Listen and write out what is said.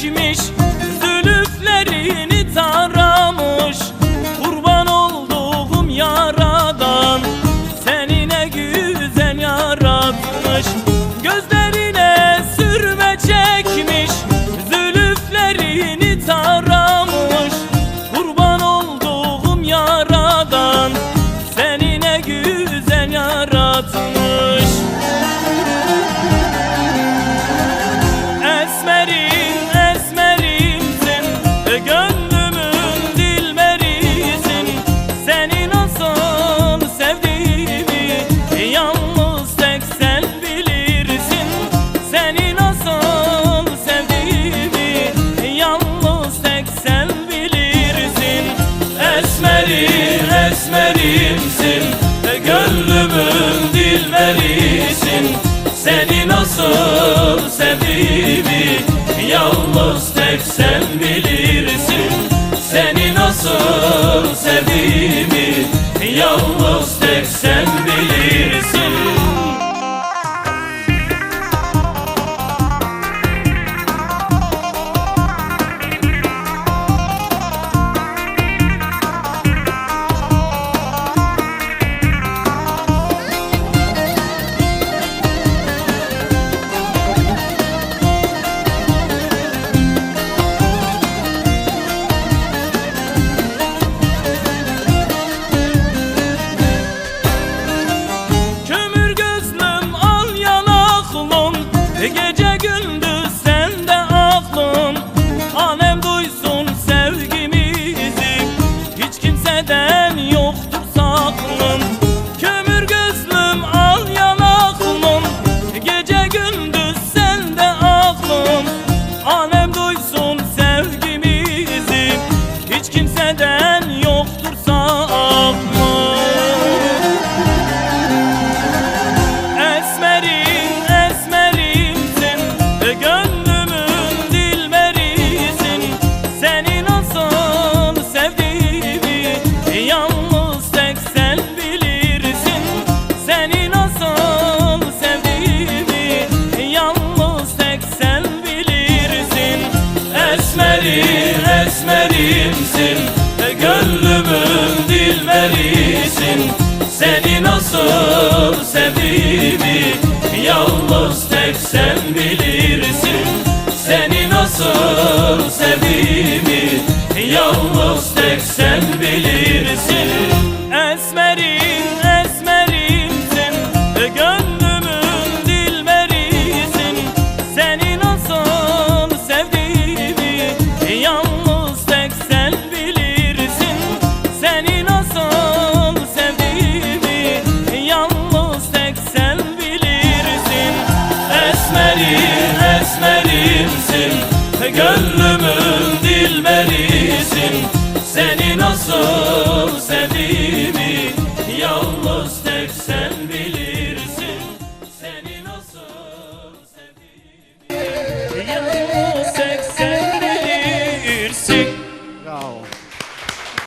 çekmiş esmerimsin Ve gönlümün dilberisin Seni nasıl sevdiğimi Yalnız tek sen bilirsin. Seni nasıl bilsin Seni nasıl sevdiğimi Yalnız tek sen bilirsin. Seni nasıl sevdiğimi Yalnız tek sen bilirsin. Gönlümün dilberisin Seni nasıl sevdiğimi Yalnız tek sen bilirsin. Seni nasıl sevdiğimi.